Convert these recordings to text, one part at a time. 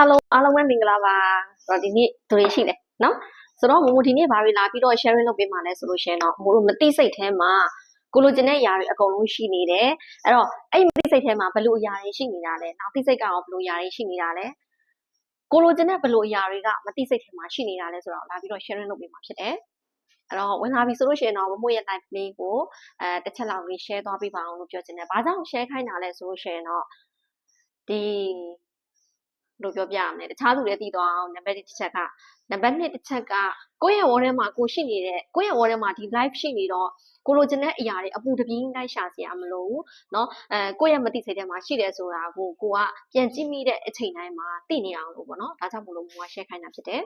Hello အားလုံးပဲမင်္ဂလာပါဆိုတော့ဒီနေ့သူတွေရှိတယ်နော်ဆိုတော့မမိုဒီနေ့ဘာတွေလာပြီးတော့ sharing လုပ်ပေးမှာလဲဆိုလို့ရှိရင်တော့မိုတို့မသိစိတ်ထဲမှာကိုလိုချင်တဲ့အရာတွေအကုန်လုံးရှိနေတယ်အဲ့တော့အဲ့မသိစိတ်ထဲမှာဘယ်လိုအရာတွေရှိနေတာလဲနောက်သိစိတ်ကရောဘယ်လိုအရာတွေရှိနေတာလဲကိုလိုချင်တဲ့ဘယ်လိုအရာတွေကမသိစိတ်ထဲမှာရှိနေတာလဲဆိုတော့လာပြီးတော့ sharing လုပ်ပေးမှာဖြစ်တယ်အဲ့တော့ဝင်လာပြီဆိုလို့ရှိရင်တော့မမို့ရဲ့ live လေးကိုအဲတစ်ချက်လောက်လေး share သွားပေးပါအောင်လို့ပြောချင်တယ်။ဘာကြောင့် share ခိုင်းတာလဲဆိုလို့ရှိရင်တော့ဒီ လို့ပြောပြရမယ်တခြားသူတွေသိသွားအောင်နံပါတ်1တစ်ချက်ကနံပါတ်2တစ်ချက်ကကိုယ့်ရဲ့ wall ထဲမှာကိုရှိနေတဲ့ကိုယ့်ရဲ့ wall ထဲမှာဒီ live ရှိနေတော့ကိုလိုချင်တဲ့အရာတွေအပူတပြင်းလိုက်ရှာစရာမလိုဘူးเนาะအဲကိုယ့်ရဲ့မသိစိတ်ထဲမှာရှိတယ်ဆိုတာကိုကိုကပြန်ကြည့်မိတဲ့အချိန်တိုင်းမှာသိနေအောင်လို့ပေါ့နော်ဒါကြောင့်မလို့မိုးက share ခိုင်းတာဖြစ်တယ်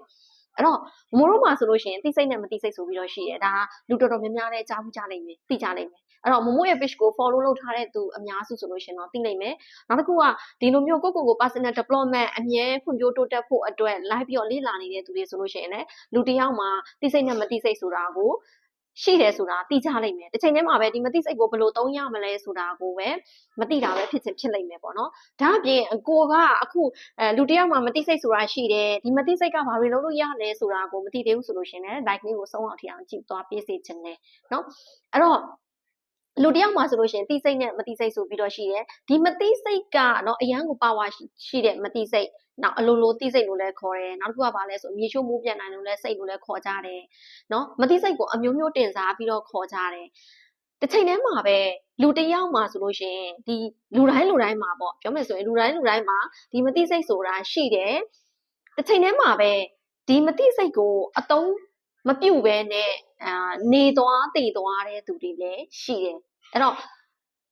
အဲ့တော့မိုးတို့မှာဆိုလို့ရှိရင်သိစိတ်နဲ့မသိစိတ်ဆိုပြီးတော့ရှိတယ်ဒါလူတော်တော်များများလည်းကြားမှုကြနိုင်မယ်သိကြနိုင်မယ် အဲ့တော့မမို့ရဲ့ page ကို follow လုပ်ထားတဲ့သူအများစုဆိုလို့ရှိရင်တော့သိနိုင်မယ်နောက်တစ်ခုကဒီလိုမျိုးကိုယ့်ကိုယ်ကို personal development အမြဲဖွံ့ဖြိုးတိုးတက်ဖို့အတွက် live ပြီးတော့လေ့လာနေတဲ့သူတွေဆိုလို့ရှိရင်လည်းလူတစ်ယောက်မှာသိစိတ်နဲ့မသိစိတ်ဆိုတာကိုရှိတယ်ဆိုတာသိကြလိမ့်မယ်တစ်ချိန်တည်းမှာပဲဒီမသိစိတ်ကိုဘယ်လိုသုံးရမလဲဆိုတာကိုပဲမသိတာပဲဖြစ်ချင်ဖြစ်လိမ့်မယ်ပေါ့နော်ဒါအပြင်ကိုကအခုအဲလူတစ်ယောက်မှာမသိစိတ်ဆိုတာရှိတယ်ဒီမသိစိတ်ကဘာတွေလုပ်လို့ရလဲဆိုတာကိုမသိသေးဘူးဆိုလို့ရှိရင်လည်း like လေးကိုဆုံးအောင်ထီအောင်ကြည့်သွားပြေးစေချင်တယ်နော်အဲ့တော့ လူတယောက်မှာဆိုလို့ရှိရင်တိစိတ်နဲ့မတိစိတ်ဆိုပြီးတော့ရှိတယ်ဒီမတိစိတ်ကတော့အရန်ကိုပါဝါရှိတဲ့မတိစိတ်နောက်အလိုလိုတိစိတ်လို့လည်းခေါ်တယ်နောက်တစ်ခုကဘာလဲဆိုမြေချိုးမိုးပြန်နိုင်လို့လည်းစိတ်လို့လည်းခေါ်ကြတယ်နော်မတိစိတ်ကိုအမျိုးမျိုးတင်စားပြီးတော့ခေါ်ကြတယ်တစ်ချိန်တည်းမှာပဲလူတယောက်မှာဆိုလို့ရှိရင်ဒီလူတိုင်းလူတိုင်းမှာပေါ့ပြောမယ်ဆိုရင်လူတိုင်းလူတိုင်းမှာဒီမတိစိတ်ဆိုတာရှိတယ်တစ်ချိန်တည်းမှာပဲဒီမတိစိတ်ကိုအတုံး မပြုတ်ပဲနဲ့အာနေသွားတည်သွားတဲ့သူတွေလည်းရှိတယ်အဲ့တော့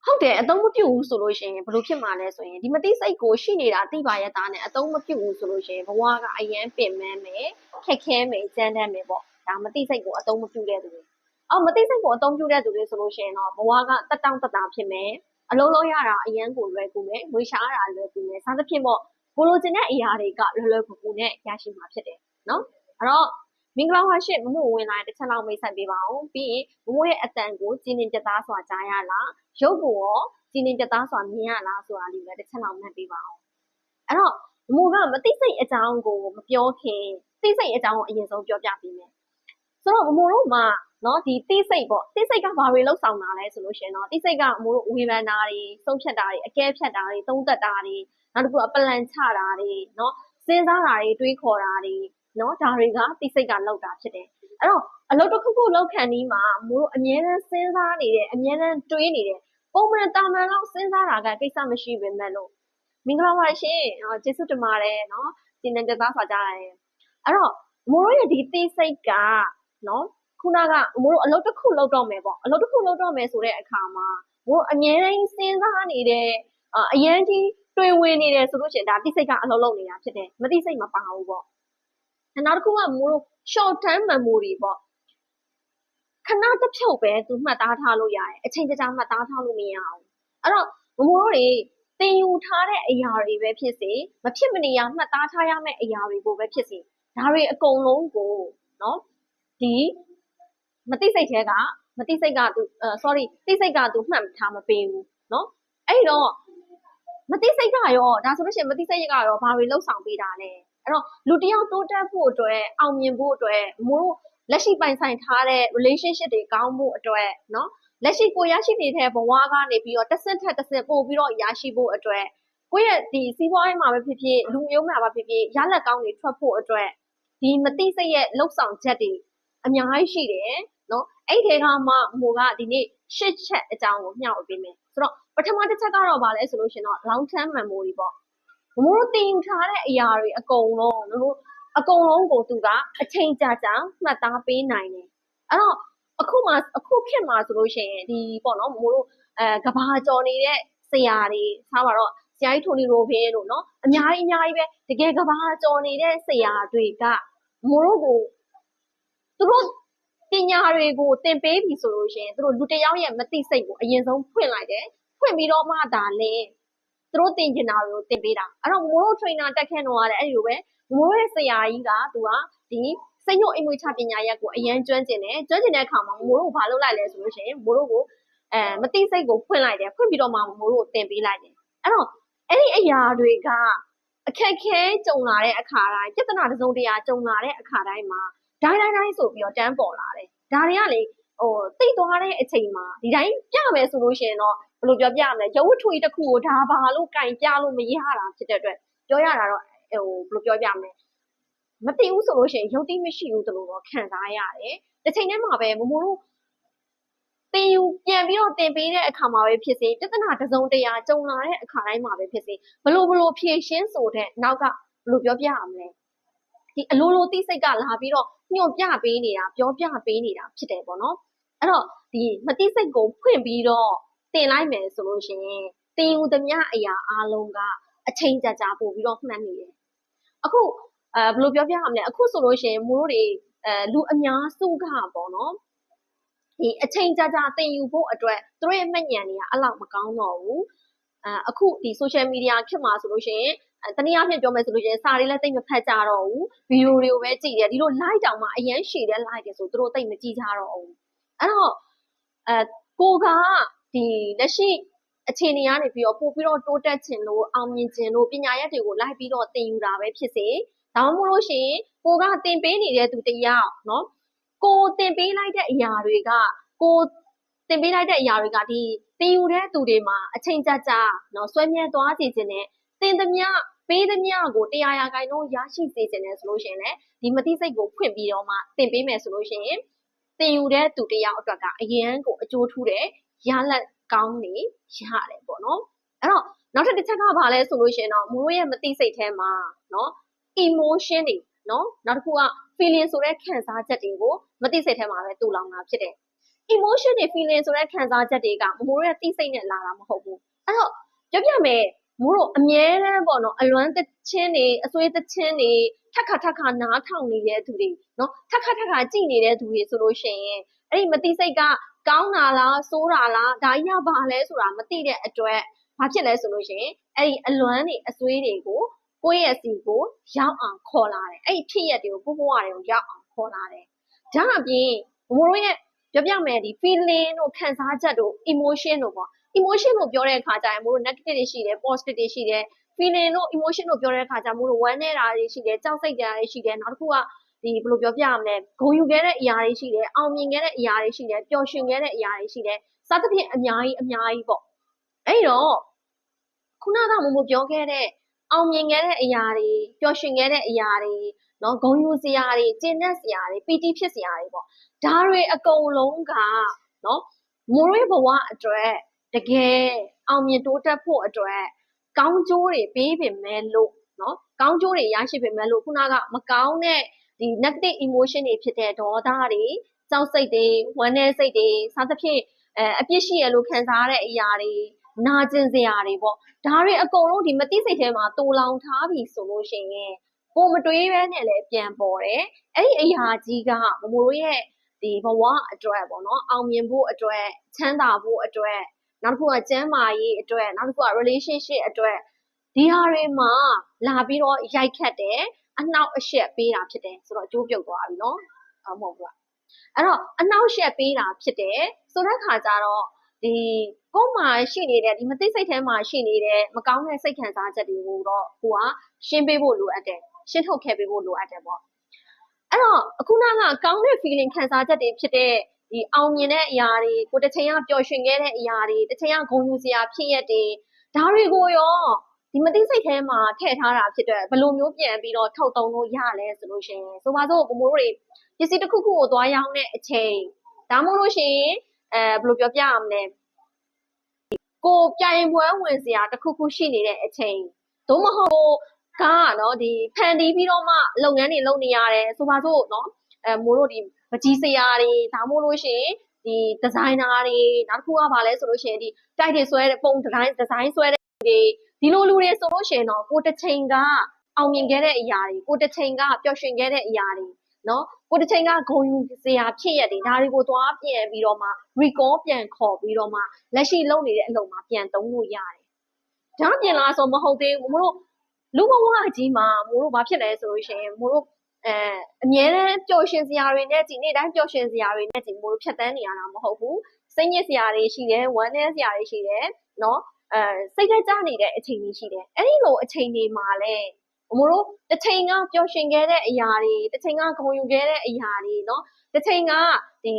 ဟုတ်တယ်အတုံးမပြုတ်ဘူးဆိုလို့ရှိရင်ဘယ်လိုဖြစ်မှာလဲဆိုရင်ဒီမတိစိတ်ကိုရှိနေတာသိပါရဲ့သားနဲ့အတုံးမပြုတ်ဘူးဆိုလို့ရှိရင်ဘဝကအယမ်းပင်ပန်းမယ်ခက်ခဲမယ်ကြမ်းတမ်းမယ်ပေါ့ဒါမတိစိတ်ကိုအတုံးမပြုတ်တဲ့သူတွေအော်မတိစိတ်ကိုအတုံးပြုတ်တဲ့သူတွေဆိုလို့ရှိရင်တော့ဘဝကတက်တောင့်တက်တာဖြစ်မယ်အလုံးလုံးရတာအယမ်းကိုလွယ်ကူမယ်ငွေရှားတာလွယ်ကူမယ်စသဖြင့်ပေါ့ကိုလိုချင်တဲ့အရာတွေကလွယ်လွယ်ကူကူနဲ့ရရှိမှာဖြစ်တယ်နော်အဲ့တော့ မင်္ဂလာပါရှင်မမို့ဝင်လာတဲ့တစ်ချက်လောက်မိတ်ဆက်ပေးပါအောင်ပြီးရင်မမို့ရဲ့အတန်ကိုကျင်းနေကြသားစွာကြားရလားရုပ်ကိုရောကျင်းနေကြသားစွာမြင်ရလားဆိုတာလေးပဲတစ်ချက်လောက်မှတ်ပေးပါအောင်အဲ့တော့မမို့ကမသိစိတ်အကြောင်းကိုမပြောခင်သိစိတ်အကြောင်းကိုအရင်ဆုံးပြောပြပေးမယ်ဆိုတော့မမို့တို့မှာနော်ဒီသိစိတ်ပေါ့သိစိတ်ကဘာတွေလောက်ဆောင်တာလဲဆိုလို့ရှိရင်တော့သိစိတ်ကအမို့တို့ဝေဖန်တာတွေဆုံးဖြတ်တာတွေအကဲဖြတ်တာတွေသုံးသပ်တာတွေနောက်တစ်ခုအပလန်ချတာတွေနော်စဉ်းစားတာတွေတွေးခေါ်တာတွေ နော်ဒါတွေကသိစိတ်ကလောက်တာဖြစ်တယ်အဲ့တော့အလုပ်တစ်ခုခုလောက်ခံပြီးမှမို့တို့အမြဲတမ်းစဉ်းစားနေတယ်အမြဲတမ်းတွေးနေတယ်ပုံမှန်တာမန်လောက်စဉ်းစားတာကကိစ္စမရှိပေမဲ့လို့မင်္ဂလာပါရှင်ကျေးဇူးတင်ပါတယ်နော်ကျင်းတဲ့သားစွာကြရတယ်အဲ့တော့မိုးတို့ရဲ့ဒီသိစိတ်ကနော်ခုနကမိုးတို့အလုပ်တစ်ခုလုပ်တော့မယ်ပေါ့အလုပ်တစ်ခုလုပ်တော့မယ်ဆိုတဲ့အခါမှာမိုးတို့အမြဲတမ်းစဉ်းစားနေတဲ့အရန်ကြီးတွေးဝင်နေတယ်ဆိုလို့ရှိရင်ဒါသိစိတ်ကအလုပ်လုပ်နေတာဖြစ်တယ်မသိစိတ်မပါဘူးပေါ့ နောက်တစ်ခုကမိုးတို့ short term memory ပေါ့ခဏတစ်ဖြုတ်ပဲသူမှတ်သားထားလို့ရတယ်အချိန်ကြာမှတ်သားထားလို့မရအောင်အဲ့တော့မမိုးတို့တွေသင်ယူထားတဲ့အရာတွေပဲဖြစ်စေမဖြစ်မနေရမှတ်သားထားရမယ့်အရာတွေကိုပဲဖြစ်စေဒါတွေအကုန်လုံးကိုနော်ဒီမသိစိတ်ထဲကမသိစိတ်ကသူ sorry သိစိတ်ကသူမှတ်ထားမပေးဘူးနော်အဲ့တော့မသိစိတ်ကရောဒါဆိုလို့ရှိရင်မသိစိတ်ကရောဘာတွေလှုပ်ဆောင်ပေးတာလဲ အဲ့တော့လူတယောက်တိုးတက်ဖို့အတွက်အောင်မြင်ဖို့အတွက်မို့တို့လက်ရှိပိုင်ဆိုင်ထားတဲ့ relationship တွေကောင်းဖို့အတွက်နော်လက်ရှိကိုရရှိနေတဲ့ဘဝကနေပြီးတော့တစ်ဆင့်ထက်တစ်ဆင့်ပို့ပြီးတော့ရရှိဖို့အတွက်ကိုယ့်ရဲ့ဒီစီးပွားရေးမှာပဲဖြစ်ဖြစ်လူမျိုးမှာပဲဖြစ်ဖြစ်ရလက်ကောင်းတွေထွက်ဖို့အတွက်ဒီမတိစိတ်ရဲ့လှုပ်ဆောင်ချက်တွေအများကြီးရှိတယ်နော်အဲ့ဒီကမှမို့ကဒီနေ့ရှစ်ချက်အကြောင်းကိုမျှဝေပေးမယ်ဆိုတော့ပထမတစ်ချက်ကတော့ဗာလဲဆိုလို့ရှင်တော့ long term memory ပေါ့ မမို့တို့တင်ထားတဲ့အရာတွေအကုန်လုံးတို့အကုန်လုံးကိုသူကအချိန်ကြာကြာမှတ်သားပေးနိုင်တယ်အဲ့တော့အခုမှအခုခေတ်မှာဆိုလို့ရှိရင်ဒီပေါ့နော်မမို့တို့အဲကဘာကြော်နေတဲ့ဆရာတွေထားပါတော့ဆရာကြီးထိုနီရိုဘင်းတို့နော်အများကြီးအများကြီးပဲတကယ်ကဘာကြော်နေတဲ့ဆရာတွေကမမို့တို့ကိုသူတို့ပညာတွေကိုသင်ပေးပြီဆိုလို့ရှိရင်သူတို့လူတစ်ယောက်ရဲ့မသိစိတ်ကိုအရင်ဆုံးဖွင့်လိုက်တယ်ဖွင့်ပြီးတော့မှဒါလဲ သူတို့သင်ကျင်တာတွေကိုသင်ပေးတာအဲ့တော့မိုးတို့ trainer တက်ခဲ့တော့ရတယ်အဲ့ဒီလိုပဲမိုးရဲ့ဆရာကြီးကသူကဒီစိတ်ညွတ်အိမ်မွေးချပညာရက်ကိုအရင်ကျွမ်းကျင်တယ်ကျွမ်းကျင်တဲ့အခါမှာမိုးတို့ဘာလုပ်လိုက်လဲဆိုလို့ရှိရင်မိုးတို့ကိုအဲမသိစိတ်ကိုဖွင့်လိုက်တယ်ဖွင့်ပြီးတော့မှမိုးတို့သင်ပေးလိုက်တယ်အဲ့တော့အဲ့ဒီအရာတွေကအအခက်ခဲကြုံလာတဲ့အခါတိုင်းပြဿနာတစ်စုံတစ်ရာကြုံလာတဲ့အခါတိုင်းမှာဒိုင်းဒိုင်းဒိုင်းဆိုပြီးတော့တန်းပေါ်လာတယ်ဒါတွေကလေ ဟိုတိတ်သွားတဲ့အချိန်မှာဒီတိုင်းပြမယ်ဆိုလို့ရှိရင်တော့ဘယ်လိုပြောပြရမလဲရုပ်ဝတ္ထုကြီးတစ်ခုကိုဒါဘာလို့ကင်ပြလို့မရတာဖြစ်တဲ့အတွက်ပြောရတာတော့ဟိုဘယ်လိုပြောပြမလဲမသိဘူးဆိုလို့ရှိရင်ရုပ်တိမရှိဘူးတလို့တော့ခံစားရတယ်တစ်ချိန်တည်းမှာပဲမမို့လို့တင်ယူပြန်ပြီးတော့တင်ပေးတဲ့အခါမှာပဲဖြစ်စေပြဿနာတစ်စုံတစ်ရာကြုံလာတဲ့အခါတိုင်းမှာပဲဖြစ်စေဘလို့ဘလို့ဖြည့်ရှင်းဆိုတဲ့နောက်ကဘလို့ပြောပြရမလဲဒီအလိုလိုသိစိတ်ကလာပြီးတော့ညွှန်ပြပေးနေတာပြောပြပေးနေတာဖြစ်တယ်ပေါ့နော် အဲ့တော့ဒီမသိစိတ်ကိုဖွင့်ပြီးတော့တင်လိုက်မယ်ဆိုလို့ရှိရင်တင်ယူသမျှအရာအလုံးကအချိန်ကြာကြာပို့ပြီးတော့မှတ်နေတယ်အခုအဲဘယ်လိုပြောပြရမလဲအခုဆိုလို့ရှိရင်မိုးတို့တွေအဲလူအများစုကပေါ့နော်ဒီအချိန်ကြာကြာတင်ယူဖို့အတွက်သူတို့ရဲ့မှတ်ဉာဏ်တွေကအဲ့လောက်မကောင်းတော့ဘူးအဲအခုဒီ social media ခေတ်မှာဆိုလို့ရှိရင်အဲတနည်းအားဖြင့်ပြောမယ်ဆိုလို့ရှိရင်စာတွေလည်းတိတ်မဖတ်ကြတော့ဘူးဗီဒီယိုတွေကိုပဲကြည့်တယ်ဒီလို live တောင်မှအရန်ရှည်တဲ့ live တွေဆိုသူတို့တိတ်မကြည့်ကြတော့ဘူး အဲ့တော့အဲကိုကဒီလက်ရှိအခြေအနေကနေပြီးတော့ပို့ပြီးတော့တိုးတက်ခြင်းလို့အောင်မြင်ခြင်းလို့ပညာရက်တွေကိုလိုက်ပြီးတော့သင်ယူတာပဲဖြစ်စေဒါမှမဟုတ်လို့ရှိရင်ကိုကသင်ပေးနေတဲ့သူတယောက်နော်ကိုသင်ပေးလိုက်တဲ့အရာတွေကကိုသင်ပေးလိုက်တဲ့အရာတွေကဒီသင်ယူတဲ့သူတွေမှာအချိန်ကြာကြာနော်ဆွဲမြဲသွားစေခြင်းနဲ့သင်သမျှပေးသမျှကိုတရားရာခိုင်နှုန်းရရှိစေခြင်းနဲ့ဆိုလို့ရှိရင်လည်းဒီမတိစိတ်ကိုဖွင့်ပြီးတော့မှသင်ပေးမယ်ဆိုလို့ရှိရင် သင်ယူတဲ့သူတယောက်အတွက်ကအရန်ကိုအကျိုးထူးတဲ့ရလတ်ကောင်းနေရတယ်ပေါ့နော်အဲ့တော့နောက်ထပ်တစ်ချက်ကဘာလဲဆိုလို့ရှင်တော့မတို့ရဲ့မသိစိတ်ထဲမှာနော် emotion တွေနော်နောက်တစ်ခုက feeling ဆိုတဲ့ခံစားချက်တွေကိုမသိစိတ်ထဲမှာပဲတူလောင်တာဖြစ်တယ် emotion တွေ feeling ဆိုတဲ့ခံစားချက်တွေကမမိုးရဲ့သိစိတ်နဲ့လာတာမဟုတ်ဘူးအဲ့တော့ပြောပြမယ် မိုးတို့အမြဲတမ်းပေါ့နော်အလွမ်းတချင်းတွေအစွေးတချင်းတွေထက်ခါထက်ခါနားထောင်နေတဲ့သူတွေနော်ထက်ခါထက်ခါကြည်နေတဲ့သူတွေဆိုလို့ရှိရင်အဲ့ဒီမသိစိတ်ကကောင်းတာလားဆိုးတာလားဒါကြီးကဘာလဲဆိုတာမသိတဲ့အတွက်ဘာဖြစ်လဲဆိုလို့ရှိရင်အဲ့ဒီအလွမ်းတွေအစွေးတွေကိုကိုယ့်ရဲ့စီကိုရောက်အောင်ခေါ်လာတယ်အဲ့ဒီဖြစ်ရက်တွေကိုကိုယ့်ဘဝတွေကိုရောက်အောင်ခေါ်လာတယ်ဒါအပြင်ဘမိုးတို့ရဲ့ပြောပြမယ်ဒီ feeling တို့ခံစားချက်တို့ emotion တို့ပေါ့ emotion ကိုပြောတဲ့အခါကျရင်မို့လို့ negative တွေရှိတယ် positive တွေရှိတယ် feeling တို့ emotion တို့ပြောတဲ့အခါကျမို့လို့ဝမ်းနေတာတွေရှိတယ်ကြောက်စိတ်တာတွေရှိတယ်နောက်တစ်ခုကဒီဘယ်လိုပြောပြရမလဲဂုံယူခဲ့တဲ့အရာတွေရှိတယ်အောင်မြင်ခဲ့တဲ့အရာတွေရှိတယ်ပျော်ရွှင်ခဲ့တဲ့အရာတွေရှိတယ်စသဖြင့်အများကြီးအများကြီးပေါ့အဲ့တော့ခုနကမမပြောခဲ့တဲ့အောင်မြင်ခဲ့တဲ့အရာတွေပျော်ရွှင်ခဲ့တဲ့အရာတွေနော်ဂုံယူစရာတွေကျင့်တတ်စရာတွေပီတိဖြစ်စရာတွေပေါ့ဒါတွေအကုန်လုံးကနော်မိုးရွေးဘဝအတွက် တကယ်အောင်မြင်တိုးတက်ဖို့အတွက်ကောင်းကျိုးတွေပေးပင်မဲ့လို့နော်ကောင်းကျိုးတွေရရှိပင်မဲ့လို့ခုနကမကောင်းတဲ့ဒီ negative emotion တွေဖြစ်တဲ့ဒေါသတွေကြောက်စိတ်တွေဝမ်းနည်းစိတ်တွေစသဖြင့်အဲအပြစ်ရှိရလို့ခံစားရတဲ့အရာတွေနာကျင်စရာတွေပေါ့ဒါတွေအကုန်လုံးဒီမသိစိတ်ထဲမှာတူလောင်ထားပြီဆိုလို့ရှိရင်ကိုမတွေးဘဲနဲ့လည်းပြန်ပေါ်တယ်အဲ့ဒီအရာကြီးကမမိုးတို့ရဲ့ဒီဘဝအတွက်ပေါ့နော်အောင်မြင်ဖို့အတွက်ချမ်းသာဖို့အတွက် နောက်တစ်ခုကကျန်းမာရေးအတွက်နောက်တစ်ခုက relationship အတွက်ဒီဟာတွေမှာလာပြီးတော့ရိုက်ခတ်တယ်အနှောက်အယှက်ပေးတာဖြစ်တယ်ဆိုတော့အကျိုးပြုတ်သွားပြီနော်အမဟုတ်ဘူးလားအဲ့တော့အနှောက်အယှက်ပေးတာဖြစ်တယ်ဆိုတဲ့ခါကျတော့ဒီကိုယ်မှာရှိနေတဲ့ဒီမသိစိတ်ထဲမှာရှိနေတဲ့မကောင်းတဲ့စိတ်ခံစားချက်တွေကိုတော့ကိုကရှင်းပေးဖို့လိုအပ်တယ်ရှင်းထုတ်ခဲ့ပေးဖို့လိုအပ်တယ်ပေါ့အဲ့တော့အခုနကကောင်းတဲ့ feeling ခံစားချက်တွေဖြစ်တဲ့ ဒီအောင်မြင်တဲ့အရာတွေကိုတစ်ချိန်ကပျော်ရွှင်ခဲ့တဲ့အရာတွေတစ်ချိန်ကဂုဏ်ယူစရာဖြစ်ရက်တွေဒါတွေကိုရောဒီမသိစိတ်ထဲမှာထည့်ထားတာဖြစ်တဲ့ဘယ်လိုမျိုးပြန်ပြီးတော့ထုတ်သုံးလို့ရလဲဆိုလို့ရှိရင်ဆိုပါစို့ဘမိုးတွေပစ္စည်းတစ်ခုခုကိုသွားရောင်းတဲ့အချိန်ဒါမှမဟုတ်လို့ရှိရင်အဲဘယ်လိုပြောပြရမလဲကိုပြိုင်ပွဲဝင်စရာတစ်ခုခုရှိနေတဲ့အချိန်သို့မဟုတ်ကားကနော်ဒီဖန်တီးပြီးတော့မှလုပ်ငန်းတွေလုပ်နေရတယ်ဆိုပါစို့နော် အဲမိုးတို့ဒီပကြီးစရာတွေဒါမှမဟုတ်လို့ရှိရင်ဒီဒီဇိုင်နာတွေနောက်တစ်ခုကဘာလဲဆိုလို့ရှိရင်ဒီတိုက်တွေဆွဲတဲ့ပုံဒီဇိုင်းဒီဇိုင်းဆွဲတဲ့တွေဒီလိုလူတွေဆိုလို့ရှိရင်တော့ကိုတစ်ချိန်ကအောင်မြင်ခဲ့တဲ့အရာတွေကိုတစ်ချိန်ကပျော်ရွှင်ခဲ့တဲ့အရာတွေနော်ကိုတစ်ချိန်ကဂုံယူစရာဖြစ်ရတဲ့ဒါတွေကိုသွားပြန်ပြီးတော့မှ recall ပြန်ခေါ်ပြီးတော့မှလက်ရှိလုပ်နေတဲ့အလုပ်မှာပြန်သုံးလို့ရတယ်။ဒါပြင်လားဆိုမဟုတ်သေးဘူးမလို့လူဘဝကြီးမှာမို့လို့ဘာဖြစ်လဲဆိုလို့ရှိရင်မို့လို့ အဲအမြဲတမ်းပျော်ရွှင်စရာတွေနဲ့ဒီနေ့တိုင်းပျော်ရွှင်စရာတွေနဲ့ဒီမို့ဖြတ်တန်းနေရတာမဟုတ်ဘူးစိတ်ညစ်စရာတွေရှိတယ်ဝမ်းနည်းစရာတွေရှိတယ်နော်အဲစိတ်ထဲကြနေတဲ့အချိန်တွေရှိတယ်အဲ့ဒီလိုအချိန်တွေမှာလဲအမို့တို့တစ်ချိန်ကပျော်ရွှင်ခဲ့တဲ့အရာတွေတစ်ချိန်ကဂုဏ်ယူခဲ့တဲ့အရာတွေနော်တစ်ချိန်ကဒီ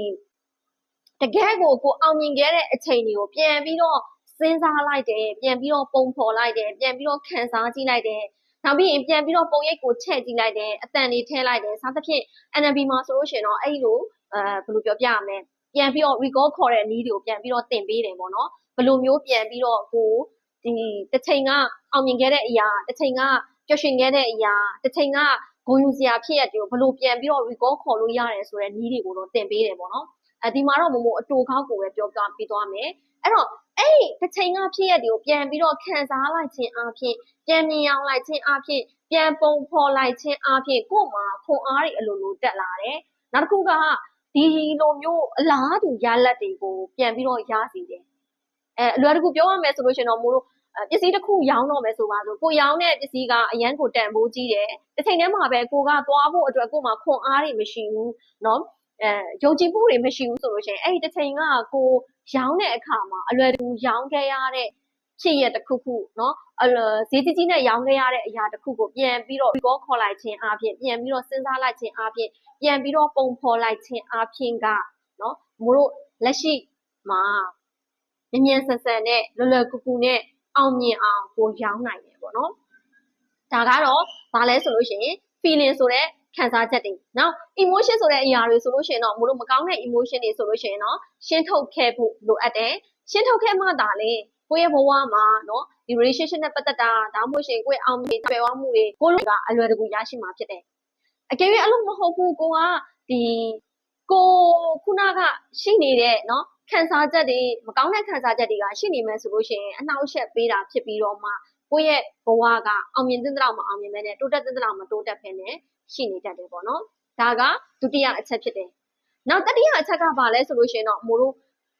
တကယ်ကိုကိုအောင်မြင်ခဲ့တဲ့အချိန်တွေကိုပြန်ပြီးတော့စဉ်းစားလိုက်တယ်ပြန်ပြီးတော့ပုံဖော်လိုက်တယ်ပြန်ပြီးတော့ခံစားကြည့်လိုက်တယ် နောက်ပြီးရင်ပြန်ပြီးတော့ပုံရိပ်ကိုချဲ့ကြည့်လိုက်တယ်အတန်တွေထည့်လိုက်တယ်စသဖြင့် NLP မှာဆိုလို့ရှိရင်တော့အဲ့လိုအဲဘယ်လိုပြောပြရမလဲပြန်ပြီးတော့ recall ခေါ်တဲ့နည်းတွေကိုပြန်ပြီးတော့သင်ပေးတယ်ပေါ့နော်ဘယ်လိုမျိုးပြန်ပြီးတော့ကိုဒီတစ်ချိန်ကအောင်မြင်ခဲ့တဲ့အရာတစ်ချိန်ကပျော်ရွှင်ခဲ့တဲ့အရာတစ်ချိန်ကဂုဏ်ယူစရာဖြစ်ရတဲ့ကိုဘယ်လိုပြန်ပြီးတော့ recall ခေါ်လို့ရတယ်ဆိုတဲ့နည်းတွေကိုတော့သင်ပေးတယ်ပေါ့နော် အဲဒီမှာတော့မမို့အတူခေါက်ကိုပဲပြောပြပေးသွားမယ်အဲ့တော့အဲ့ဒီတစ်ချိန်ကဖြစ်ရတဲ့ကိုပြန်ပြီးတော့ခံစားလိုက်ခြင်းအပြင်ပြန်မြင်အောင်လိုက်ခြင်းအပြင်ပြန်ပုံဖော်လိုက်ခြင်းအပြင်ကို့မှာခွန်အားတွေအလိုလိုတက်လာတယ်နောက်တစ်ခုကဒီလိုမျိုးအလားတူရလက်တွေကိုပြန်ပြီးတော့ရစီတယ်အဲအလွယ်တကူပြောရမယ်ဆိုလို့ရှိရင်တော့မို့လို့ပစ္စည်းတစ်ခုရောင်းတော့မယ်ဆိုပါဆိုကိုရောင်းတဲ့ပစ္စည်းကအရန်ကိုတန်ဖိုးကြီးတယ်တစ်ချိန်တည်းမှာပဲကိုကသွားဖို့အတွက်ကိုမှခွန်အားတွေမရှိဘူးเนาะ အဲယုံကြည်မှုတွေမရှိဘူးဆိုလို့ရှိရင်အဲ့ဒီတစ်ချိန်ကကိုရောင်းတဲ့အခါမှာအလွယ်တကူရောင်းခဲ့ရတဲ့ဖြစ်ရတစ်ခုခုเนาะအလွယ်ဈေးကြီးကြီးနဲ့ရောင်းခဲ့ရတဲ့အရာတစ်ခုကိုပြန်ပြီးတော့ recall ခေါ်လိုက်ခြင်းအပြင်ပြန်ပြီးတော့စဉ်းစားလိုက်ခြင်းအပြင်ပြန်ပြီးတော့ပုံဖော်လိုက်ခြင်းအပြင်ကเนาะမို့လို့လက်ရှိမှာမြင်မြန်ဆန်ဆန်နဲ့လွယ်လွယ်ကူကူနဲ့အောင်မြင်အောင်ကိုရောင်းနိုင်တယ်ပေါ့နော်ဒါကတော့ဘာလဲဆိုလို့ရှိရင် feeling ဆိုတဲ့ ခံစားချက်တွေနော် emotion ဆိုတဲ့အရာတွေဆိုလို့ရှိရင်တော့မလို့မကောင်းတဲ့ emotion တွေဆိုလို့ရှိရင်တော့ရှင်းထုတ်ခဲ့ဖို့လိုအပ်တယ်ရှင်းထုတ်ခဲ့မှသာလေကိုယ့်ရဲ့ဘဝမှာနော်ဒီ relationship နဲ့ပတ်သက်တာဒါမှမဟုတ်ရှင်ကိုယ့်အောင်မြင်ပယ်ဝမှုတွေကိုလိုကအလွယ်တကူရရှိမှာဖြစ်တယ်အကယ်၍အဲ့လိုမဟုတ်ဘူးကိုကဒီကိုခုနကရှိနေတဲ့နော်ခံစားချက်တွေမကောင်းတဲ့ခံစားချက်တွေကရှိနေမယ်ဆိုလို့ရှိရင်အနှောက်အယှက်ပေးတာဖြစ်ပြီးတော့မှကိုယ့်ရဲ့ဘဝကအောင်မြင်တဲ့လောက်မအောင်မြင်ပဲနဲ့တိုးတက်တဲ့လောက်မတိုးတက်ဖ ೇನೆ ရှိနေတတ်တယ်ပေါ့နော်ဒါကဒုတိယအချက်ဖြစ်တယ်နောက်တတိယအချက်ကဘာလဲဆိုလို့ရှိရင်တော့အမို့တို့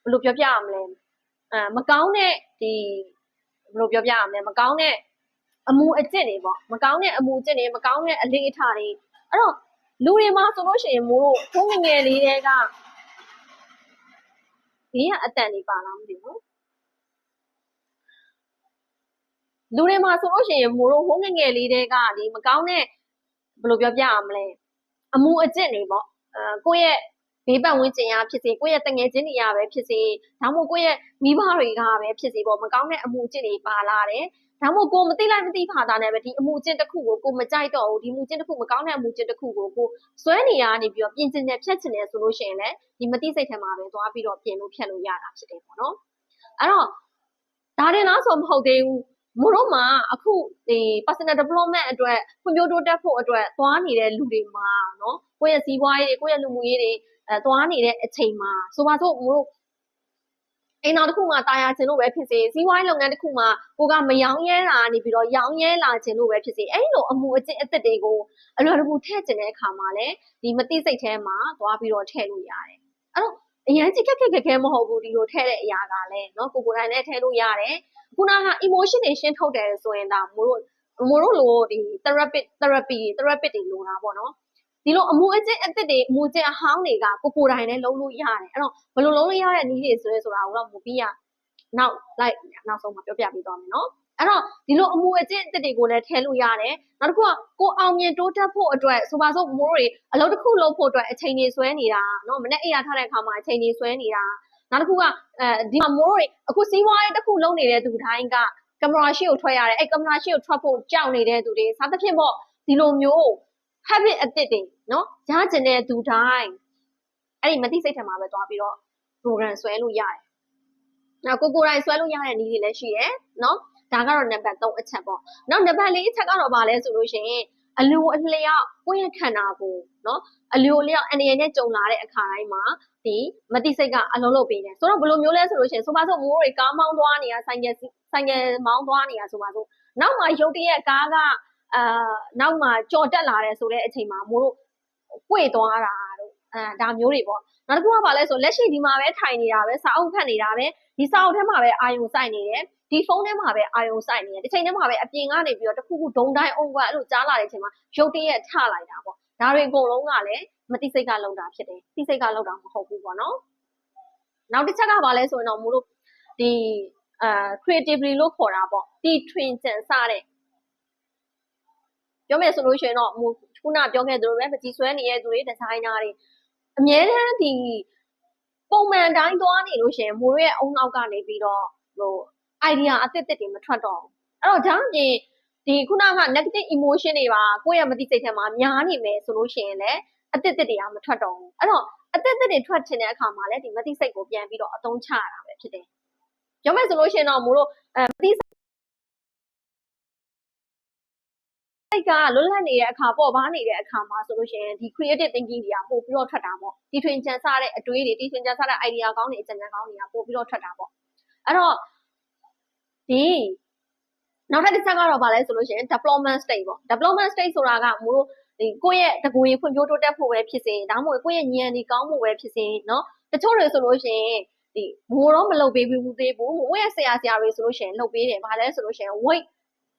ဘယ်လိုပြောပြရမလဲအဲမကောင်းတဲ့ဒီဘယ်လိုပြောပြရမလဲမကောင်းတဲ့အမှုအကျင့်တွေပေါ့မကောင်းတဲ့အမှုအကျင့်တွေမကောင်းတဲ့အလေးအထားတွေအဲ့တော့လူတွေမှာဆိုလို့ရှိရင်မို့တို့ဘုန်းငယ်လေးတွေကဘေးကအတန်တွေပါလားမသိဘူးလူတွေမှာဆိုလို့ရှိရင်မို့တို့ဟိုးငငယ်လေးတွေကဒီမကောင်းတဲ့ ဘယ်လိုပြောပြရမလဲအမှုအကျင့်တွေပေါ့အဲကိုယ့်ရဲ့ဘေးပတ်ဝန်းကျင်ရဖြစ်စေကိုယ့်ရဲ့တငယ်ချင်းတွေရပဲဖြစ်စေဒါမှမဟုတ်ကိုယ့်ရဲ့မိဘတွေကပဲဖြစ်စေပေါ့မကောင်းတဲ့အမှုအကျင့်တွေပါလာတယ်ဒါမှမဟုတ်ကိုမသိလိုက်မသိဖာတာနဲ့ပဲဒီအမှုအကျင့်တစ်ခုကိုကိုမကြိုက်တော့ဘူးဒီမှုအကျင့်တစ်ခုမကောင်းတဲ့အမှုအကျင့်တစ်ခုကိုကိုစွဲနေရနေပြီးတော့ပြင်ကျင်တယ်ဖြတ်ချင်တယ်ဆိုလို့ရှိရင်လည်းဒီမသိစိတ်ထဲမှာပဲသွားပြီးတော့ပြင်လို့ဖြတ်လို့ရတာဖြစ်တယ်ပေါ့နော်အဲ့တော့ဒါတင်လားဆိုမဟုတ်သေးဘူး မို့တော့မှအခုဒီ personal development အတွက်ဖွံ့ဖြိုးတိုးတက်ဖို့အတွက်သွားနေတဲ့လူတွေမှာနော်ကိုယ့်ရဲ့စီးပွားရေးတွေကိုယ့်ရဲ့လူမှုရေးတွေအဲသွားနေတဲ့အချိန်မှာဆိုပါစို့မို့တော့အိမ်တော်တစ်ခုမှတာယာခြင်းလို့ပဲဖြစ်စေစီးပွားရေးလုပ်ငန်းတစ်ခုမှကိုကမယောင်းရဲတာနေပြီးတော့ယောင်းရဲလာခြင်းလို့ပဲဖြစ်စေအဲ့လိုအမှုအကျင့်အသက်တွေကိုအလွယ်တကူထည့်ကျင်တဲ့အခါမှာလည်းဒီမတိစိတ်ထဲမှာသွားပြီးတော့ထည့်လို့ရတယ်အဲ့တော့ အရင်ကြီးခက်ခက်ခက်ခဲမဟုတ်ဘူးဒီလိုထည့်တဲ့အရာကလည်းเนาะကိုကိုယ်တိုင်လည်းထည့်လို့ရတယ်ခုနက emotion တွေရှင်းထုတ်တယ်ဆိုရင်ဒါမို့လို့မို့လို့လို့ဒီ therapy therapy therapy တွေလိုတာပေါ့နော်ဒီလိုအမှုအကျင့်အသစ်တွေအမှုအကျင့်အဟောင်းတွေကကိုကိုယ်တိုင်လည်းလုံးလို့ရတယ်အဲ့တော့ဘယ်လိုလုံးလို့ရတဲ့နည်းတွေဆိုရဲဆိုတာကိုတော့မပြီးရနောက်လိုက်နောက်ဆုံးမှာပြောပြပေးသွားမယ်နော် အဲ့တော့ဒီလိုအမှုအကျင့်အသစ်တွေကိုလည်းထည့်လို့ရတယ်နောက်တစ်ခုကကိုအောင်မြင်တိုးတက်ဖို့အတွက်ဆိုပါစို့မိုးတွေအလုပ်တစ်ခုလုပ်ဖို့အတွက်အချိန်ကြီးဆွဲနေတာနော်မနေ့အိယာထားတဲ့အခါမှာအချိန်ကြီးဆွဲနေတာနောက်တစ်ခုကအဲဒီမှာမိုးတွေအခုစီးပွားရေးတစ်ခုလုပ်နေတဲ့သူတိုင်းကကင်မရာရှိကိုထွက်ရတယ်အဲ့ကင်မရာရှိကိုထွက်ဖို့ကြောက်နေတဲ့သူတွေစားသဖြင့်ပေါ့ဒီလိုမျိုး habit အသစ်တွေနော်ရကျင်တဲ့သူတိုင်းအဲ့ဒီမသိစိတ်ထဲမှာပဲသွားပြီးတော့ program ဆွဲလို့ရတယ်။နောက်ကိုကိုယ်တိုင်ဆွဲလို့ရတဲ့နည်းတွေလည်းရှိရယ်နော် ဒါကတော့နံပါတ်3အချက်ပေါ့။နောက်နံပါတ်4အချက်ကတော့ဗာလဲဆိုလို့ရှိရင်အလိုအလျောက်ကိုယ့်ရဲ့ခန္ဓာကိုယ်နော်အလိုအလျောက်အနေနဲ့ကြုံလာတဲ့အခါတိုင်းမှာဒီမတိစိတ်ကအလုံးလုံးပေးတယ်ဆိုတော့ဘယ်လိုမျိုးလဲဆိုလို့ရှိရင်ဆိုပါစို့မိုးတွေကားမောင်းသွားနေတာဆိုင်ကယ်ဆိုင်ကယ်မောင်းသွားနေတာဆိုပါစို့နောက်မှာရုတ်တရက်ကားကအာနောက်မှာကြော်တက်လာတယ်ဆိုတဲ့အချိန်မှာမိုးတို့ပွေသွားတာတို့အဲဒါမျိုးတွေပေါ့နောက်တစ်ခုကဘာလဲဆိုလက်ရှိဒီမှာပဲထိုင်နေတာပဲစာအုပ်ဖတ်နေတာပဲ ဒီစာအုပ်ထဲမှာပဲအာယုံစိုက်နေတယ်ဒီဖုန်းထဲမှာပဲအာယုံစိုက်နေတယ်တစ်ချိန်ထဲမှာပဲအပြင်ကနေပြီးတော့တစ်ခုခုဒုံတိုင်းအုံကအဲ့လိုကြားလာတဲ့အချိန်မှာရုတ်တရက်ထလိုက်တာပေါ့ဒါတွေအကုန်လုံးကလည်းမတိစိတ်ကလုံတာဖြစ်တယ်တိစိတ်ကလုံတာမဟုတ်ဘူးပေါ့နော်နောက်တစ်ချက်ကဘာလဲဆိုရင်တော့မို့လို့ဒီအာ creativity လို့ခေါ်တာပေါ့တီထွင်ကြံစတဲ့ပြောမယ်ဆိုလို့ရှိရင်တော့ဟိုခုနပြောခဲ့သလိုပဲမကြည်ဆွဲနေတဲ့သူတွေဒီဇိုင်နာတွေအများတန်းဒီ ပုံမှန်တိုင်းသွားနေလို့ရှိရင်မိုးရဲ့အုံနောက်ကနေပြီးတော့ဟို idea အသစ်သစ်တွေမထွက်တော့ဘူးအဲ့တော့ဒါအပြင်ဒီခုနက negative emotion တွေပါကိုယ့်ရဲ့မသိစိတ်ထဲမှာများနေမယ်ဆိုလို့ရှိရင်လည်းအသစ်သစ်တွေကမထွက်တော့ဘူးအဲ့တော့အသစ်သစ်တွေထွက်ချင်တဲ့အခါမှာလည်းဒီမသိစိတ်ကိုပြန်ပြီးတော့အသုံးချရတာပဲဖြစ်တယ်ပြောမယ်ဆိုလို့ရှိရင်တော့မိုးတို့အဲမသိစိတ် စိတ်ကလွတ်လပ်နေတဲ့အခါပေါ့ပါနေတဲ့အခါမှာဆိုလို့ရှိရင်ဒီ creative thinking တွေကပို့ပြီးတော့ထွက်တာပေါ့ဒီထွင်ကြံစားတဲ့အတွေးတွေဒီထွင်ကြံစားတဲ့ idea ကောင်းတွေအကြံဉာဏ်ကောင်းတွေကပို့ပြီးတော့ထွက်တာပေါ့အဲ့တော့ဒီနောက်ထပ်တစ်ချက်ကတော့ဗာလဲဆိုလို့ရှိရင် development stage ပေါ့ development stage ဆိုတာကမို့လို့ဒီကိုယ့်ရဲ့တကူရင်ဖွံ့ဖြိုးတိုးတက်ဖို့ပဲဖြစ်စေဒါမှမဟုတ်ကိုယ့်ရဲ့ဉာဏ်ဒီကောင်းဖို့ပဲဖြစ်စေเนาะတချို့တွေဆိုလို့ရှိရင်ဒီမိုးတော့မလုပ်ပေးဘူးသေးဘူးမိုးရဲ့ဆရာဆရာတွေဆိုလို့ရှိရင်လုပ်ပေးတယ်ဗာလဲဆိုလို့ရှိရင် weight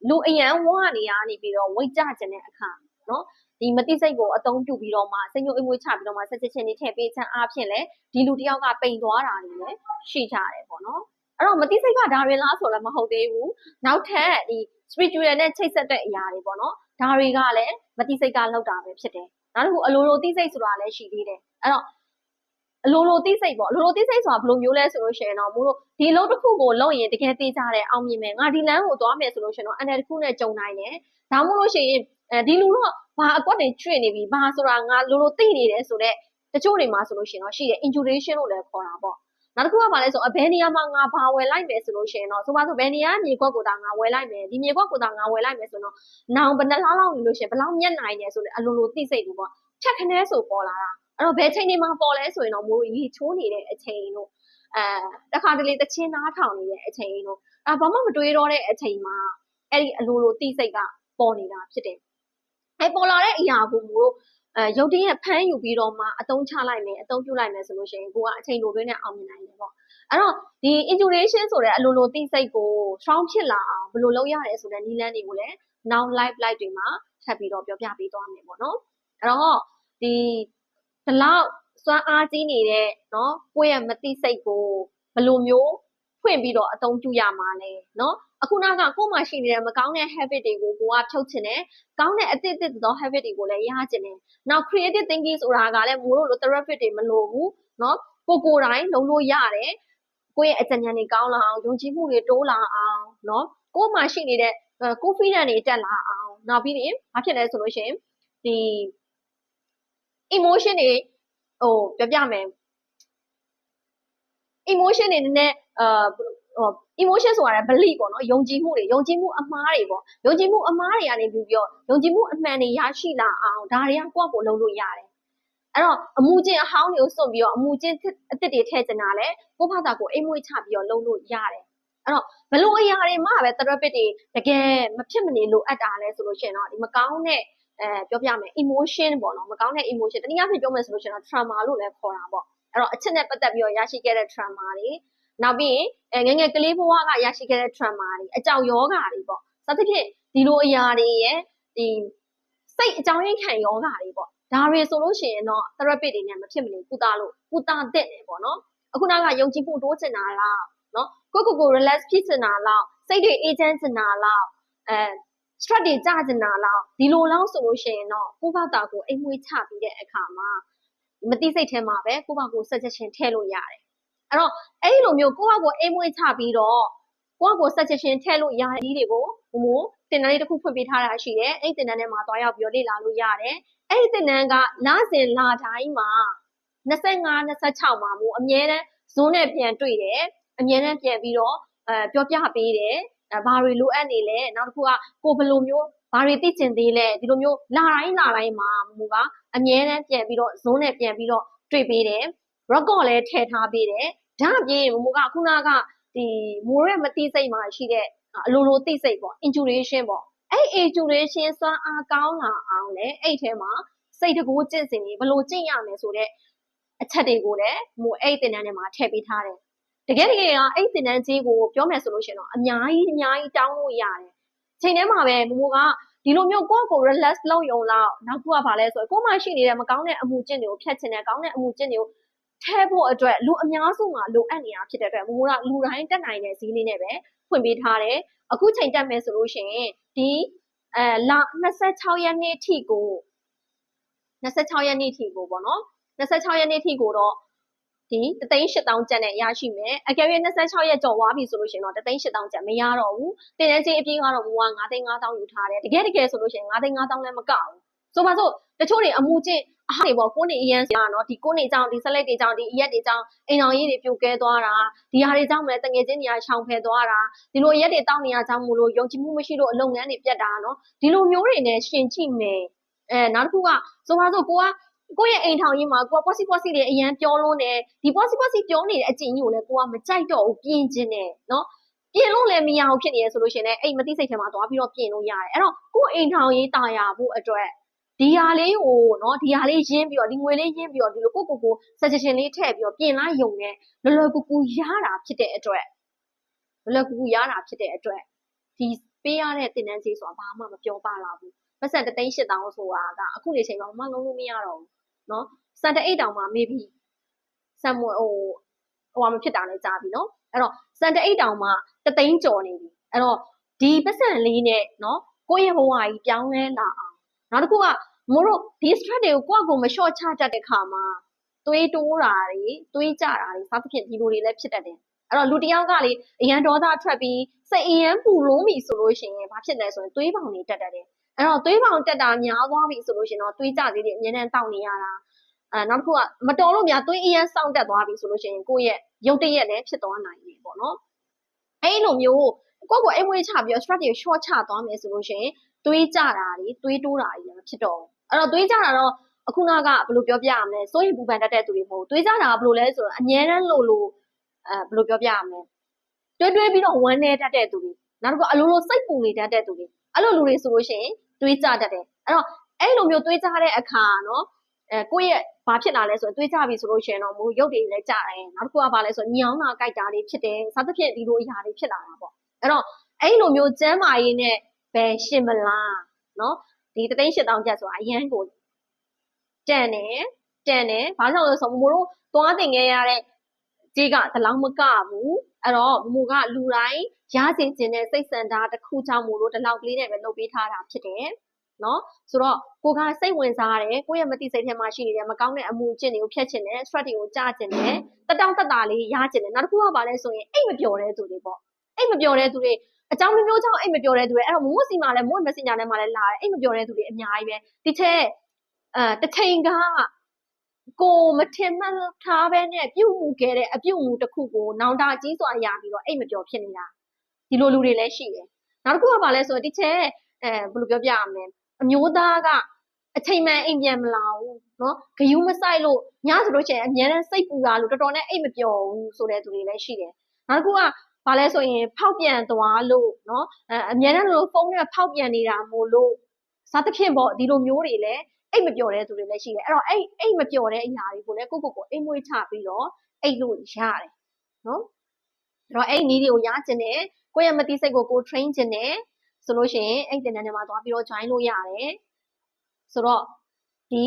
လူအရန်ဝနေရနေပြီးတော့ဝိတ်ကြခြင်းတဲ့အခါနော်ဒီမတိစိတ်ကိုအသုံးပြုပြီးတော့မှစိတ်ညှို့အိမ်မွေးချပြီးတော့မှဆက်ချက်ချင်းတွေထည့်ပေးချမ်းအားဖြင့်လဲဒီလူတယောက်ကပိန်သွားတာတွေလည်းရှိကြတယ်ပေါ့နော်အဲ့တော့မတိစိတ်ကဒါတွေလားဆိုတော့မဟုတ်သေးဘူးနောက်ထပ်ဒီ spiritual နဲ့ချိတ်ဆက်တဲ့အရာတွေပေါ့နော်ဒါတွေကလည်းမတိစိတ်ကလောက်တာပဲဖြစ်တယ်နောက်တစ်ခုအလိုလိုတိစိတ်ဆိုတာလည်းရှိသေးတယ်အဲ့တော့ အလိုလိုတိစိတ်ပေါ့အလိုလိုတိစိတ်ဆိုတာဘယ်လိုမျိုးလဲဆိုလို့ရှိရင်တော့မို့လို့ဒီအလုပ်တစ်ခုကိုလုပ်ရင်တကယ်သိကြတယ်အောင်မြင်မယ်ငါဒီလမ်းကိုသွားမယ်ဆိုလို့ရှိရင်တော့အနေတစ်ခုနဲ့ကြုံနိုင်တယ်ဒါမှမဟုတ်လို့ရှိရင်အဲဒီလူတော့ဘာအကွက်တွေကျွင့်နေပြီဘာဆိုတာငါလိုလိုသိနေတယ်ဆိုတော့တချို့တွေမှာဆိုလို့ရှိရင်တော့ရှိတယ် intuition လို့လည်းခေါ်တာပေါ့နောက်တစ်ခုကဘာလဲဆိုအဘယ်နေရာမှာငါဘာဝယ်လိုက်မယ်ဆိုလို့ရှိရင်တော့ဆိုပါဆိုဘယ်နေရာမြေခွက်ကိုသာငါဝယ်လိုက်မယ်ဒီမြေခွက်ကိုသာငါဝယ်လိုက်မယ်ဆိုတော့နောင်ဘယ်နှလားလောက်နေလို့ရှိရင်ဘယ်လောက်မျက်နိုင်တယ်ဆိုလေအလိုလိုသိစိတ်ဘူးပေါ့ချက်ခနဲဆိုပေါ်လာတာ အဲ့တော့ဘယ်ချိန်တွေမှာပေါ်လဲဆိုရင်တော့မိုးရေချိုးနေတဲ့အချိန်တို့အဲတခါတလေတချင်းနားထောင်နေတဲ့အချိန်တို့အဲဘာမှမတွေးတော့တဲ့အချိန်မှာအဲ့ဒီအလိုလိုသိစိတ်ကပေါ်နေတာဖြစ်တယ်အဲပေါ်လာတဲ့အရာကိုမို့အဲရုပ်တရက်ဖမ်းယူပြီးတော့မှအတုံးချလိုက်မယ်အတုံးပြုလိုက်မယ်ဆိုလို့ရှိရင်ကိုကအချိန်လိုတွင်းနဲ့အောင်မြင်နိုင်တယ်ပေါ့အဲ့တော့ဒီ intuition ဆိုတဲ့အလိုလိုသိစိတ်ကို strong ဖြစ်လာအောင်ဘယ်လိုလုပ်ရလဲဆိုတဲ့နည်းလမ်းတွေကိုလည်း now live live တွေမှာထပ်ပြီးတော့ပြောပြပေးသွားမယ်ပေါ့နော်အဲ့တော့ဒီ ဒီလောက်စွမ်းအားကြီးနေတဲ့เนาะကိုယ့်ရဲ့မသိစိတ်ကိုဘယ်လိုမျိုးဖွင့်ပြီးတော့အသုံးပြုရမှာလဲเนาะအခုနောက်ကကိုယ်မှာရှိနေတဲ့မကောင်းတဲ့ habit တွေကိုကိုကဖြုတ်ချင်တယ်ကောင်းတဲ့အသစ်အသစ်သော habit တွေကိုလည်းရချင်တယ်နောက် creative thinking ဆိုတာကလည်းမိုးလို့လို့ therapy တွေမလိုဘူးเนาะကိုကိုယ်တိုင်လုံးလို့ရတယ်ကိုယ့်ရဲ့အကြံဉာဏ်တွေကောင်းလာအောင်ယုံကြည်မှုတွေတိုးလာအောင်เนาะကိုယ်မှာရှိနေတဲ့ confidence တွေတက်လာအောင်နောက်ပြီးရင်ဘာဖြစ်လဲဆိုလို့ရှိရင်ဒီ emotion တွေဟိုပြောပြမယ် emotion တွေနည်းနည်းအာဟို emotion ဆိုတာလည်း belief ပေါ့နော်ယုံကြည်မှုတွေယုံကြည်မှုအမှားတွေပေါ့ယုံကြည်မှုအမှားတွေကနေပြီးတော့ယုံကြည်မှုအမှန်တွေရရှိလာအောင်ဒါတွေကကိုယ့်ကိုယ်လုပ်လို့ရတယ်အဲ့တော့အမှုချင်းအဟောင်းတွေကိုစွန့်ပြီးတော့အမှုချင်းအသစ်တွေထည့်ချင်တာလေကိုယ့်ဘာသာကိုအိမ်မွေးချပြီးတော့လုပ်လို့ရတယ်အဲ့တော့ဘလို့အရာတွေမှပဲ therapist တွေတကယ်မဖြစ်မနေလိုအပ်တာလဲဆိုလို့ရှိရင်တော့ဒီမကောင်းတဲ့ အဲပြောပြမယ် emotion ပေါ့နော်မကောင်းတဲ့ emotion တနည်းအားဖြင့်ပြောမယ်ဆိုလို့ရှိရင်တော့ trauma လို့လည်းခေါ်တာပေါ့အဲ့တော့အချက်နဲ့ပတ်သက်ပြီးတော့ရရှိခဲ့တဲ့ trauma တွေနောက်ပြီးရင်အဲငယ်ငယ်ကလေးဘဝကရရှိခဲ့တဲ့ trauma တွေအကြောက်ယောဂါတွေပေါ့စသဖြင့်ဒီလိုအရာတွေရဲ့ဒီစိတ်အကြောင်းရင်းခံယောဂါတွေပေါ့ဒါတွေဆိုလို့ရှိရင်တော့ therapist တွေနဲ့မဖြစ်မနေကုသလို့ကုသတဲ့တယ်ပေါ့နော်အခုနောက်ကယုံကြည်မှုတိုးချင်တာလားနော်ကိုကိုကို relax ဖြစ်ချင်တာလားစိတ်တွေအေးချမ်းချင်တာလားအဲ stress တွေကြကျင်တာလားဒီလိုလောက်ဆိုလို့ရှိရင်တော့ကိုယ့်ဘာသာကိုအိမ်မွေးချပြီးတဲ့အခါမှာမတိစိတ်ထဲမှာပဲကိုယ့်ဘာကို suggestion ထည့်လို့ရတယ်အဲ့တော့အဲ့ဒီလိုမျိုးကိုယ့်ဘာကိုအိမ်မွေးချပြီးတော့ကိုယ့်ဘာကို suggestion ထည့်လို့ရတဲ့ဒီတွေကိုဘုံဘုံတင်တန်းလေးတစ်ခုဖွင့်ပေးထားတာရှိတယ်အဲ့ဒီတင်တန်းထဲမှာတွားရောက်ပြီးတော့လေ့လာလို့ရတယ်အဲ့ဒီတင်တန်းကလစဉ်လတိုင်းမှာ25 26မှာမို့အမြဲတမ်းဇွန်းနဲ့ပြန်တွေ့တယ်အမြဲတမ်းပြန်ပြီးတော့အဲပြောပြပေးတယ်အဲ ဘာတွေလိုအပ်နေလဲနောက်တစ်ခုကကိုဘယ်လိုမျိုးဘာတွေသိချင်သေးလဲဒီလိုမျိုးလာတိုင်းလာတိုင်းမှာမူကအမြဲတမ်းပြန်ပြီးတော့ဇုံးနဲ့ပြန်ပြီးတော့တွေ့ပေးတယ် record လည်းထည့်ထားပေးတယ်ဒါအပြင်မူကခုနကဒီမိုးရဲ့မသိစိတ်မှာရှိတဲ့အလိုလိုသိစိတ်ပေါ့ intuition ပေါ့အဲ့ intuition စွမ်းအားကောင်းလာအောင်လေအဲ့ထဲမှာစိတ်တကူကျင့်စဉ်ကြီးဘယ်လိုကျင့်ရမယ်ဆိုတဲ့အချက်တွေကိုလည်းမို့အဲ့တင်တန်းထဲမှာထည့်ပေးထားတယ် တကယ်တကယ်ကအဲ့တင်တန်းကြီးကိုပြောမယ်ဆိုလို့ရှိရင်တော့အများကြီးအများကြီးတောင်းလို့ရတယ်ချိန်ထဲမှာပဲမမိုးကဒီလိုမျိုးကိုယ့်ကို relax လုပ်ရုံလောက်နောက်ခုကဘာလဲဆိုတော့ကိုယ်မှရှိနေတဲ့မကောင်းတဲ့အမှုကျင့်တွေကိုဖျက်ချင်တယ်ကောင်းတဲ့အမှုကျင့်တွေကိုထဲဖို့အတွက်လူအများစုမှာလိုအပ်နေတာဖြစ်တဲ့အတွက်မမိုးကလူတိုင်းတက်နိုင်တဲ့ဈေးလေးနဲ့ပဲဖွင့်ပေးထားတယ်အခုချိန်တက်မယ်ဆိုလို့ရှိရင်ဒီအဲလ26ရက်နေ့ထိကို26ရက်နေ့ထိကိုပေါ့နော်26ရက်နေ့ထိကိုတော့ ဒီတသိန်း8000ကျပ်နဲ့ရရှိမယ်အကယ်၍26ရက်ကျော်သွားပြီဆိုလို့ရှိရင်တော့တသိန်း8000ကျပ်မရတော့ဘူးတင်တန်းချင်းအပြည့်ကတော့ဘိုးက9သိန်း5000ယူထားတယ်တကယ်တကယ်ဆိုလို့ရှိရင်9သိန်း5000လည်းမကဘူးဆိုပါစို့တချို့တွေအမှုချင်းအဟာတွေပေါ့ကိုနေအရန်စီကနော်ဒီကိုနေကြောင့်ဒီဆက်လက်တွေကြောင့်ဒီအရက်တွေကြောင့်အိမ်တော်ကြီးတွေပြိုကဲသွားတာဒီဟာတွေကြောင့်လည်းတငယ်ချင်းတွေကရှောင်ဖယ်သွားတာဒီလိုအရက်တွေတောက်နေရကြောင်းမို့လို့ယုံကြည်မှုမရှိလို့အလုပ်ငန်းတွေပြတ်တာနော်ဒီလိုမျိုးတွေနဲ့ရှင်ကြည့်မယ်အဲနောက်တစ်ခုကဆိုပါစို့ကိုက ကိုယ့်ရဲ့အိမ်ထောင်ကြီးမှာကိုက possible possible တွေအရန်ပြောလွန်းတယ်ဒီ possible possible ပြောနေတဲ့အကျင့်ကြီးကိုလည်းကိုကမကြိုက်တော့ဘူးပြင်ခြင်းနဲ့နော်ပြင်လို့လည်းမရအောင်ဖြစ်နေရဆိုလို့ရှိရင်လည်းအိမ်မသိစိတ်ထဲမှာသွားပြီးတော့ပြင်လို့ရတယ်အဲ့တော့ကိုယ့်အိမ်ထောင်ရေးတာယာဖို့အတွက်ဒီဟာလေးကိုနော်ဒီဟာလေးရင်းပြီးတော့ဒီငွေလေးရင်းပြီးတော့ဒီလိုကိုကိုကို suggestion လေးထည့်ပြီးတော့ပြင်လိုက်ယုံနဲ့လွယ်လွယ်ကူကူရတာဖြစ်တဲ့အတွက်လွယ်လွယ်ကူကူရတာဖြစ်တဲ့အတွက်ဒီပေးရတဲ့တင်တန်းကြီးဆိုတာဘာမှမပြောပါလာဘူးပတ်စံတသိန်း၈တောင်းဆိုတာကအခုနေချိန်မှာမလုံးလို့မရတော့ဘူး နော်စံတအိတ်တောင်မှ maybe စံမဟိုဟိုမဖြစ်တာလည်းကြားပြီနော်အဲ့တော့စံတအိတ်တောင်မှတသိန်းကျော်နေပြီအဲ့တော့ဒီပတ်စံလေးနဲ့နော်ကိုယ့်ရဲ့ဘဝကြီးပြောင်းလဲလာအောင်နောက်တစ်ခုကမို့လို့ဒီ stress တွေကိုကိုယ့်အကိုမလျှော့ချတတ်တဲ့ခါမှာသွေးတိုးတာတွေသွေးကြတာတွေစသဖြင့်ဒီလိုတွေလည်းဖြစ်တတ်တယ်အဲ့တော့လူတစ်ယောက်ကလေအရန်ဒေါသထွက်ပြီးစိတ်အရန်ပူလုံးပြီဆိုလို့ရှိရင်ဘာဖြစ်လဲဆိုရင်သွေးပေါင်တွေတက်တတ်တယ် အဲ့တော့သွေးပေါင်တက်တာများသွားပြီဆိုလို့ရှိရင်တော့သွေးကြသေးတွေအများနဲ့တောက်နေရတာအဲနောက်တစ်ခုကမတော်လို့များသွေးအရန်စောင့်တက်သွားပြီဆိုလို့ရှိရင်ကိုယ့်ရဲ့ရုပ်တရက်လည်းဖြစ်သွားနိုင်တယ်ပေါ့နော်အဲ့လိုမျိုးကိုယ့်ကိုအိမ်မွေးချပြီးတော့ stress တွေ short ချသွားမယ်ဆိုလို့ရှိရင်သွေးကြတာတွေသွေးတိုးတာတွေလည်းဖြစ်တော့အဲ့တော့သွေးကြတာတော့အခုနကဘယ်လိုပြောပြရမလဲစိုးရင်ပူပန်တတ်တဲ့သူတွေမဟုတ်သွေးကြတာကဘယ်လိုလဲဆိုတော့အငြင်းတန်းလို့လို့အဲဘယ်လိုပြောပြရမလဲတွဲတွဲပြီးတော့ဝမ်းနေတတ်တဲ့သူတွေနောက်တစ်ခုအလိုလိုစိတ်ပူနေတတ်တဲ့သူတွေအဲ့လိုလူတွေဆိုလို့ရှိရင် တွေးကြတတ်တယ်အဲ့တော့အဲ့လိုမျိုးတွေးကြတဲ့အခါနော်အဲကိုယ့်ရဲ့ဘာဖြစ်လာလဲဆိုရင်တွေးကြပြီဆိုလို့ရှိရင်တော့မို့ရုပ်တွေလည်းကြတယ်နောက်တစ်ခုကဘာလဲဆိုညောင်းတာကြိုက်တာတွေဖြစ်တယ်စသဖြင့်ဒီလိုအရာတွေဖြစ်လာတာပေါ့အဲ့တော့အဲ့လိုမျိုးကျမ်းမာရေးနဲ့ပဲရှင်မလားနော်ဒီတသိန်း၈တောင်ကျပ်ဆိုတာအရန်ကိုတန်တယ်တန်တယ်ဘာကြောင့်လဲဆိုတော့မို့တို့သွားတင်ခဲ့ရတဲ့ ကြီးကဒီလောက်မကဘူးအဲ့တော့မမိုကလူတိုင်းရစေခြင်းနဲ့စိတ်ဆန္ဒတစ်ခုကြောင့်မို့လို့ဒီလောက်ကလေးနဲ့ပဲလုပ်ပေးထားတာဖြစ်တယ်နော်ဆိုတော့ကိုကစိတ်ဝင်စားတယ်ကိုယ့်ရဲ့မတိစိတ်ထဲမှာရှိနေတဲ့မကောင်းတဲ့အမှုအကျင့်တွေကိုဖျက်ချင်တယ် stress တွေကိုကြားချင်တယ်တတောင့်တတာလေးရချင်တယ်နောက်တစ်ခုကဘာလဲဆိုရင်အိတ်မပျော်တဲ့သူတွေပေါ့အိတ်မပျော်တဲ့သူတွေအကြောင်းမျိုးမျိုးကြောင့်အိတ်မပျော်တဲ့သူတွေအဲ့တော့မိုးစီမှာလည်းမိုး messenger ထဲမှာလည်းလာတယ်အိတ်မပျော်တဲ့သူတွေအများကြီးပဲဒီချက်အဲတစ်ချိန်က ကိုမထင်မှတ်ထားပဲနဲ့ပြုတ်မှုခဲ့တဲ့အပြုတ်မှုတစ်ခုကိုနောင်တကြီးစွာရပြီးတော့အိတ်မပျော်ဖြစ်နေတာဒီလိုလူတွေလည်းရှိတယ်နောက်တစ်ခုကဘာလဲဆိုတော့ဒီချက်အဲဘယ်လိုပြောပြရမလဲအမျိုးသားကအချိန်မှန်အိမ်ပြန်မလာဘူးเนาะဂယူးမဆိုင်လို့ညဆိုလို့ရှိရင်အများနဲ့စိတ်ပူတာလို့တော်တော်နဲ့အိတ်မပျော်ဘူးဆိုတဲ့သူတွေလည်းရှိတယ်နောက်တစ်ခုကဘာလဲဆိုရင်ဖောက်ပြန်သွားလို့เนาะအဲအများနဲ့လို့ဖုန်းနဲ့ဖောက်ပြန်နေတာမို့လို့စားသဖြင့်ပေါ့ဒီလိုမျိုးတွေလည်း အိတ်မပျော်တဲ့သူတွေလည်းရှိတယ်အဲ့တော့အိတ်အိတ်မပျော်တဲ့အရာတွေကိုလည်းကိုကိုကိုအိမ်မွေးချပြီးတော့အိတ်လို့ရတယ်နော်အဲ့တော့အဲ့ဒီနည်းတွေကိုရကျင်တယ်ကိုယ့်ရဲ့မတိစိတ်ကိုကို train ကျင်တယ်ဆိုလို့ရှိရင်အဲ့တင်တန်းထဲမှာသွားပြီးတော့ join လို့ရတယ်ဆိုတော့ဒီ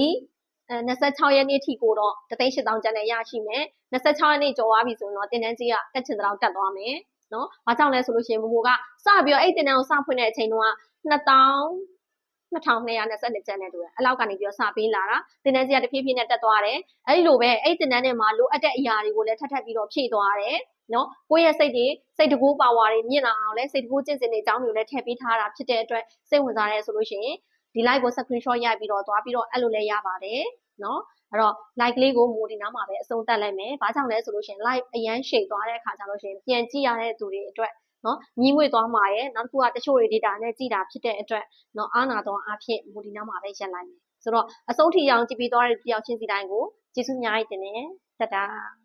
အဲ26ရက်နေ့ထိကိုတော့38000ကျန်နဲ့ရရှိမယ်26ရက်နေ့ကျော်သွားပြီဆိုရင်တော့တင်တန်းကြီးကတက်ချင်တဲ့လောက်တက်သွားမယ်နော်။ဘာကြောင့်လဲဆိုလို့ရှိရင်မမိုကစပြီးတော့အဲ့တင်တန်းကိုစဖွင့်တဲ့အချိန်တုန်းက2000 2222ကျန်တဲ့တူတယ်အလောက်ကနေပြီးတော့စပေးလာတာတင်တန်းကြီးကတဖြည်းဖြည်းနဲ့တက်သွားတယ်အဲ့ဒီလိုပဲအဲ့တင်တန်းထဲမှာလိုအပ်တဲ့အရာတွေကိုလည်းထပ်ထပ်ပြီးတော့ဖြည့်သွားတယ်နော်ကိုယ့်ရဲ့စိတ်တွေစိတ်တကူပါဝါတွေမြင့်လာအောင်လဲစိတ်တကူကျင့်စဉ်တွေအကြောင်းတွေကိုလည်းထည့်ပေးထားတာဖြစ်တဲ့အတွက်စိတ်ဝင်စားရဲဆိုလို့ရှိရင်ဒီ live ကို screenshot ရိုက်ပြီးတော့သွားပြီးတော့အဲ့လိုလဲရပါတယ်နော်အဲ့တော့ like လေးကိုမိုဒီနားမှာပဲအဆုံးသတ်လိုက်မယ်။ဘာကြောင့်လဲဆိုလို့ရှိရင် live အရန်ရှည်သွားတဲ့အခါကျလို့ရှိရင်ပြန်ကြည့်ရတဲ့သူတွေအတွက် နော်ညီငွေသွားမှာရဲ့နောက်တစ်ခုကတချို့တွေ data နဲ့ကြည့်တာဖြစ်တဲ့အတွက်နော်အားနာတော့အဖြစ်မိုဒီနားမှာပဲရက်လိုက်မယ်။ဆိုတော့အဆုံးထိအောင်ကြည့်ပြီးသွားတဲ့တယောက်ချင်းစီတိုင်းကိုကျေးဇူးအများကြီးတင်တယ်။တတား